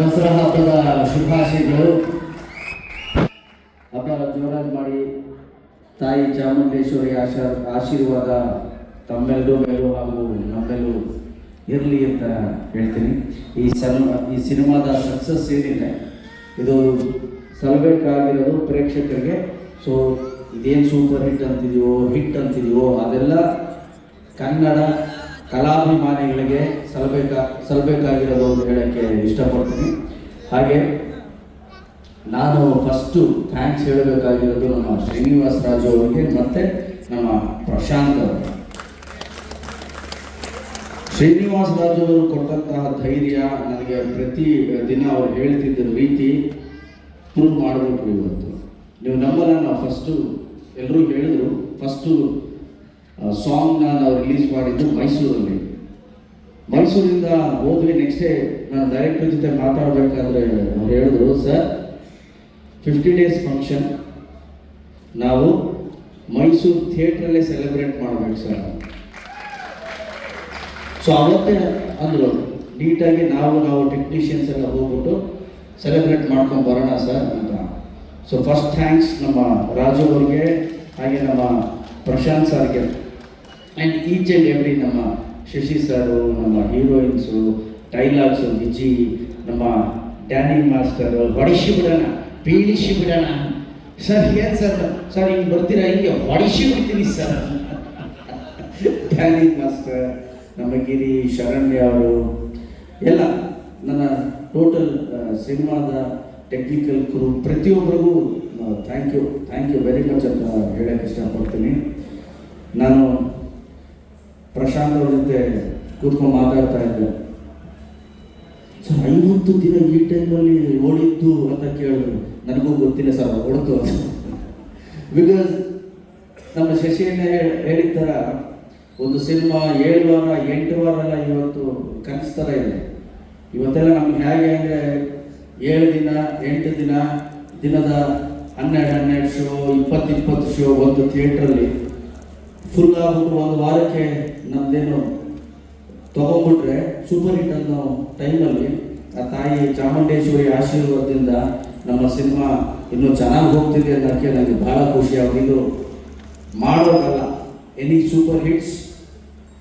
ದಸರಾ ಹಬ್ಬದ ಶುಭಾಶಯಗಳು. ಹಬ್ಬ ಜೋರಾಗಿ ಮಾಡಿ. ತಾಯಿ ಚಾಮುಂಡೇಶ್ವರಿ ಆಶಾ ಆಶೀರ್ವಾದ ತಮ್ಮೆಲ್ಲರೂ ಮೇಲೂ ಹಾಗೂ ನಮ್ಮೆಲ್ಲೂ ಇರಲಿ ಅಂತ ಹೇಳ್ತೀನಿ. ಈ ಸಿನಿಮಾ ಈ ಸಿನಿಮಾದ ಸಕ್ಸಸ್ ಏನಿದೆ, ಇದು ಸಲ್ಲಬೇಕಾಗಿರೋದು ಪ್ರೇಕ್ಷಕರಿಗೆ. ಸೊ ಇದೇನು ಸೂಪರ್ ಹಿಟ್ ಅಂತಿದೆಯೋ ಹಿಟ್ ಅಂತಿದೆಯೋ, ಅದೆಲ್ಲ ಕನ್ನಡ ಕಲಾಭಿಮಾನಿಗಳಿಗೆ ಸಲ್ಲಬೇಕ ಸಲ್ಲಬೇಕಾಗಿರೋದು ಅಂತ ಹೇಳೋಕ್ಕೆ ಇಷ್ಟಪಡ್ತೀನಿ. ಹಾಗೆ ನಾನು ಫಸ್ಟು ಥ್ಯಾಂಕ್ಸ್ ಹೇಳಬೇಕಾಗಿರೋದು ನಮ್ಮ ಶ್ರೀನಿವಾಸ ರಾಜು ಅವರಿಗೆ ಮತ್ತು ನಮ್ಮ ಪ್ರಶಾಂತ್ ಅವರು. ಶ್ರೀನಿವಾಸ ರಾಜು ಅವರು ಕೊಟ್ಟಂತಹ ಧೈರ್ಯ ನನಗೆ ಪ್ರತಿ ದಿನ ಅವ್ರು ಹೇಳ್ತಿದ್ದ ರೀತಿ ಪ್ರೂವ್ ಮಾಡಬೇಕು ಇವತ್ತು. ನೀವು ನಂಬಲ್ಲ, ನಾವು ಫಸ್ಟು ಎಲ್ಲರೂ ಹೇಳಿದ್ರು. ಫಸ್ಟು ಸಾಂಗ್ನ ಅವ್ರು ರಿಲೀಸ್ ಮಾಡಿದ್ದು ಮೈಸೂರಲ್ಲಿ. ಮೈಸೂರಿಂದ ಹೋದ್ವಿ ನೆಕ್ಸ್ಟ್ ಡೇ ನಾನು ಡೈರೆಕ್ಟರ್ ಜೊತೆ ಮಾತಾಡಬೇಕಾದ್ರೆ ಅವ್ರು ಹೇಳಿದ್ರು ಸರ್ ಫಿಫ್ಟಿ ಡೇಸ್ ಫಂಕ್ಷನ್ ನಾವು ಮೈಸೂರು ಥಿಯೇಟ್ರಲ್ಲೇ ಸೆಲೆಬ್ರೇಟ್ ಮಾಡಬೇಕು ಸರ್ ಸೊ ಅವತ್ತೇ ಅಂದರು, ನೀಟಾಗಿ ನಾವು ನಾವು ಟೆಕ್ನಿಷಿಯನ್ಸ್ ಎಲ್ಲ ಹೋಗ್ಬಿಟ್ಟು ಸೆಲೆಬ್ರೇಟ್ ಮಾಡ್ಕೊಂಡು ಬರೋಣ ಸರ್ ಅಂತ. ಸೊ ಫಸ್ಟ್ ಥ್ಯಾಂಕ್ಸ್ ನಮ್ಮ ರಾಜು ಅವ್ರಿಗೆ, ಹಾಗೆ ನಮ್ಮ ಪ್ರಶಾಂತ್ ಸರ್ಗೆ. ಆ್ಯಂಡ್ ಈಚ್ ಆ್ಯಂಡ್ ಎವ್ರಿ ನಮ್ಮ ಶಶಿ ಸರು, ನಮ್ಮ ಹೀರೋಯಿನ್ಸು ಡೈಲಾಗ್ಸು ವಿಜಿ ನಮ್ಮ ಡ್ಯಾನಿ ಮಾಸ್ಟರು ಹೊಡಿಸಿ ಬಿಡೋಣ, ಬೀಳಿಸಿ ಬಿಡೋಣ. ಸರ್ ಏನು ಸರ್ ಸರ್ ಹಿಂಗೆ ಬರ್ತೀರಾ? ಹಿಂಗೆ ಹೊಡಿಸಿ ಬಿಡ್ತೀನಿ ಸರ್ ಡ್ಯಾನಿ ಮಾಸ್ಟರ್ ನಮ್ಮ ಗಿರಿ ಶರಣ್ಯ ಅವರು, ಎಲ್ಲ ನನ್ನ ಟೋಟಲ್ ಸಿನಿಮಾದ ಟೆಕ್ನಿಕಲ್ ಕ್ರೂ ಪ್ರತಿಯೊಬ್ಬರಿಗೂ thank you thank you very much ಅಂತ ಹೇಳಕ್ಕೆ ಇಷ್ಟಪಡ್ತೀನಿ. ನಾನು ಪ್ರಶಾಂತ್ ಅವ್ರ ಜೊತೆ ಕೂತ್ಕೊಂಡು ಮಾತಾಡ್ತಾ ಇದ್ದೆ. ಸರ್, ಐವತ್ತು ದಿನ ಈ ಟೈಮಲ್ಲಿ ಓಡಿದ್ದು ಅಂತ ಕೇಳಿದ್ರು. ನನಗೂ ಗೊತ್ತಿಲ್ಲ ಸರ್ ಹೊಡ್ತು ಬಿಕಾಸ್ ನಮ್ಮ ಶಶಿಯನ್ನ ಹೇಳಿದ ಥರ ಒಂದು ಸಿನಿಮಾ ಏಳು ವಾರ, ಎಂಟು ವಾರ ಎಲ್ಲ ಇವತ್ತು ಕನಸ್ತರ ಇದೆ. ಇವತ್ತೆಲ್ಲ ನಮ್ಗೆ ಹೇಗೆ ಅಂದರೆ ಏಳು ದಿನ, ಎಂಟು ದಿನ, ದಿನದ ಹನ್ನೆರಡು ಹನ್ನೆರಡು ಶೋ ಇಪ್ಪತ್ತು ಇಪ್ಪತ್ತು ಶೋ ಒಂದು ಥಿಯೇಟ್ರಲ್ಲಿ ಫುಲ್ ಆಗ್ಬಿಟ್ಟು ಒಂದು ವಾರಕ್ಕೆ ನಮ್ದೇನು ತಗೊಂಡ್ಬಿಟ್ರೆ ಸೂಪರ್ ಹಿಟ್ ಅನ್ನೋ ಟೈಮಲ್ಲಿ ಆ ತಾಯಿ ಚಾಮುಂಡೇಶ್ವರಿ ಆಶೀರ್ವಾದದಿಂದ ನಮ್ಮ ಸಿನಿಮಾ ಇನ್ನೂ ಚೆನ್ನಾಗಿ ಹೋಗ್ತಿದೆ ಅನ್ನೋಕ್ಕೆ ನನಗೆ ಬಹಳ ಖುಷಿ. ಆಗಿದ್ದು ಮಾಡೋದಲ್ಲ. ಎನಿ ಸೂಪರ್ ಹಿಟ್ಸ್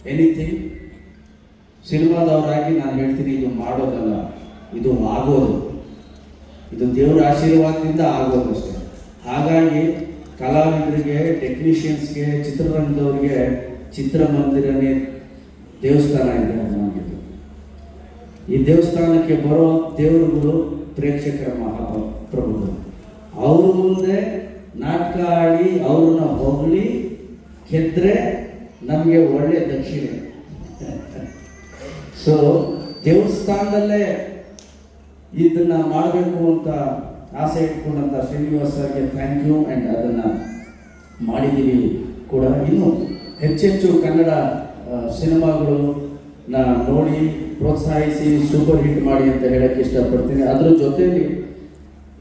ಎನಿಥಿಂಗ್ ಸಿನಿಮಾದವರಾಗಿ ನಾನು ಹೇಳ್ತೀನಿ, ಇದು ಮಾಡೋದಲ್ಲ. ಇದು ಆಗೋದು. ಇದು ದೇವರ ಆಶೀರ್ವಾದದಿಂದ ಆಗೋದು ಅಷ್ಟೇ. ಹಾಗಾಗಿ ಕಲಾವಿದರಿಗೆ ಟೆಕ್ನಿಷಿಯನ್ಸ್ಗೆ ಚಿತ್ರರಂಗದವ್ರಿಗೆ ಚಿತ್ರಮಂದಿರನೇ ದೇವಸ್ಥಾನ ಇದೆ ಅನ್ನೋದು ಈ ದೇವಸ್ಥಾನಕ್ಕೆ ಬರೋ ದೇವರುಗಳು ಪ್ರೇಕ್ಷಕರ ಮಹಾಪ್ರಭುಗಳು. ಅವ್ರ ಮುಂದೆ ನಾಟಕ ಆಡಿ ಅವ್ರನ್ನ ಹೊಗಳಿ ಗೆದ್ರೆ ನಮಗೆ ಒಳ್ಳೆ ದಕ್ಷಿಣೆ. ಸೊ ದೇವಸ್ಥಾನದಲ್ಲೇ ಇದನ್ನ ಮಾಡಬೇಕು ಅಂತ ಆಸೆ ಇಟ್ಟುಕೊಂಡಂತ ಶ್ರೀನಿವಾಸ್ ಸರ್ಗೆ ಥ್ಯಾಂಕ್ ಯು ಆ್ಯಂಡ್ ಅದನ್ನು ಮಾಡಿದ್ದೀವಿ ಕೂಡ. ಇನ್ನು ಹೆಚ್ಚೆಚ್ಚು ಕನ್ನಡ ಸಿನಿಮಾಗಳು ನೋಡಿ, ಪ್ರೋತ್ಸಾಹಿಸಿ ಸೂಪರ್ ಹಿಟ್ ಮಾಡಿ ಅಂತ ಹೇಳಕ್ಕೆ ಇಷ್ಟಪಡ್ತೀನಿ. ಅದ್ರ ಜೊತೆಯಲ್ಲಿ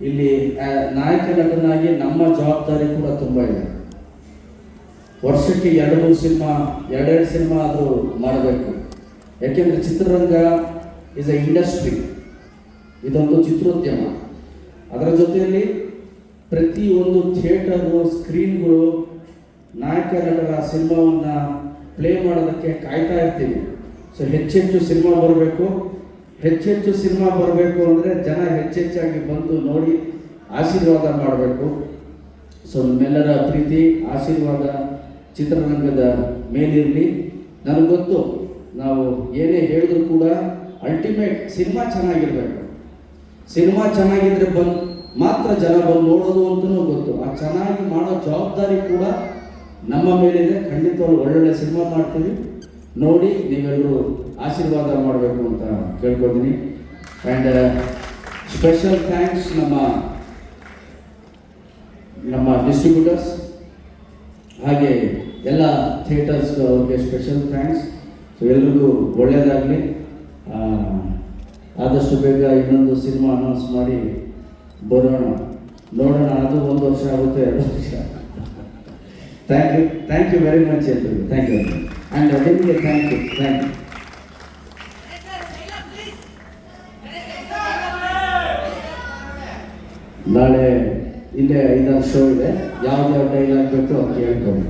ಇಲ್ಲಿ ನಾಯಕ ನಟನಾಗಿ ನಮ್ಮ ಜವಾಬ್ದಾರಿ ಕೂಡ ತುಂಬ ಇದೆ. ವರ್ಷಕ್ಕೆ ಎರಡು ಮೂರು ಸಿನಿಮಾ, ಎರಡೆರಡು ಸಿನಿಮಾ ಆದರೂ ಮಾಡಬೇಕು. ಯಾಕೆಂದರೆ ಚಿತ್ರರಂಗ ಇಸ್ ಅ ಇಂಡಸ್ಟ್ರಿ ಇದೊಂದು ಚಿತ್ರೋದ್ಯಮ. ಅದರ ಜೊತೆಯಲ್ಲಿ ಪ್ರತಿಯೊಂದು ಥಿಯೇಟರು ಸ್ಕ್ರೀನ್ಗಳು ನಾಯಕ ನಟರ ಸಿನಿಮಾವನ್ನು ಪ್ಲೇ ಮಾಡೋದಕ್ಕೆ ಕಾಯ್ತಾ ಇರ್ತೀವಿ. ಸೊ ಹೆಚ್ಚೆಚ್ಚು ಸಿನಿಮಾ ಬರಬೇಕು. ಹೆಚ್ಚೆಚ್ಚು ಸಿನಿಮಾ ಬರಬೇಕು ಅಂದರೆ ಜನ ಹೆಚ್ಚೆಚ್ಚಾಗಿ ಬಂದು ನೋಡಿ ಆಶೀರ್ವಾದ ಮಾಡಬೇಕು. ಸೊ ನಿಮ್ಮೆಲ್ಲರ ಪ್ರೀತಿ, ಆಶೀರ್ವಾದ ಚಿತ್ರರಂಗದ ಮೇಲಿರಲಿ. ನನಗೆ ನಾವು ಏನೇ ಹೇಳಿದ್ರು ಕೂಡ ಅಲ್ಟಿಮೇಟ್ ಸಿನಿಮಾ ಚೆನ್ನಾಗಿರ್ಬೇಕು. ಸಿನಿಮಾ ಚೆನ್ನಾಗಿದ್ರೆ ಬಂದು ಮಾತ್ರ ಜನ ಬಂದು ನೋಡೋದು ಅಂತಲೂ ಗೊತ್ತು. ಆ ಚೆನ್ನಾಗಿ ಮಾಡೋ ಜವಾಬ್ದಾರಿ ಕೂಡ ನಮ್ಮ ಮೇಲಿದೆ. ಖಂಡಿತ ಒಳ್ಳೊಳ್ಳೆ ಸಿನಿಮಾ ಮಾಡ್ತೀವಿ. ನೋಡಿ, ನೀವೆಲ್ಲರೂ ಆಶೀರ್ವಾದ ಮಾಡಬೇಕು ಅಂತ ಕೇಳ್ಕೊತೀನಿ. ಆ್ಯಂಡ್ ಸ್ಪೆಷಲ್ ಥ್ಯಾಂಕ್ಸ್ ನಮ್ಮ ನಮ್ಮ ಡಿಸ್ಟ್ರಿಬ್ಯೂಟರ್ಸ್ ಹಾಗೆ ಎಲ್ಲ ಥಿಯೇಟರ್ಸ್ ಅವ್ರಿಗೆ ಸ್ಪೆಷಲ್ ಥ್ಯಾಂಕ್ಸ್ ಸೊ ಎಲ್ರಿಗೂ ಒಳ್ಳೆಯದಾಗಲಿ ಆದಷ್ಟು ಬೇಗ ಇನ್ನೊಂದು ಸಿನಿಮಾ ಅನೌನ್ಸ್ ಮಾಡಿ ಬರೋಣ. ನೋಡೋಣ, ಅದು ಒಂದು ವರ್ಷ ಆಗುತ್ತೆ, ಎರಡು ವರ್ಷ. Thank you thank you very much ಎಲ್ರಿಗೂ. ಥ್ಯಾಂಕ್ ಯು ಆ್ಯಂಡ್ ನಿಮಗೆ ಥ್ಯಾಂಕ್ ಯು ಥ್ಯಾಂಕ್ ಯು ನಾಳೆ ಇಲ್ಲೇ ಐದಾರು ಶೋ ಇದೆ. ಯಾವ್ದಾವ ಡೈಲಾಗ್ ಬೇಕು ಅವ್ರು ಕೇಳ್ಕೊಂಡು.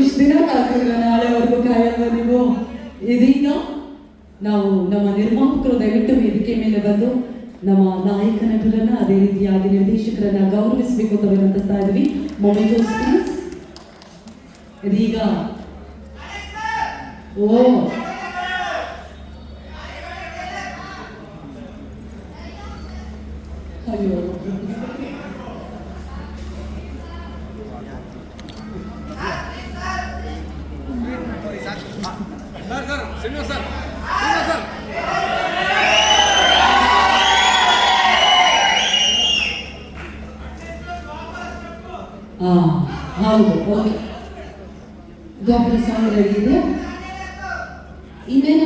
ಇಷ್ಟು ದಿನ ಕಾತಿದ್ರ ನಾಳೆ ಕಾಯಲ್ವ ನೀವು ಇದೀಗ ನಾವು ನಮ್ಮ ನಿರ್ಮಾಪಕರು ದಯವಿಟ್ಟು ವೇದಿಕೆ ಮೇಲೆ ಬಂದು ನಮ್ಮ ನಾಯಕ ನಟರನ್ನ ಅದೇ ರೀತಿಯಾಗಿ ನಿರ್ದೇಶಕರನ್ನ ಗೌರವಿಸಬೇಕು ಅಂತ ವಿನಂತಿಸ್ತಾ ಇದ್ವಿ ಇದೀಗ. ಓ. ಅಯ್ಯೋ. salvo hoy. Dobra sam revidio. I mene.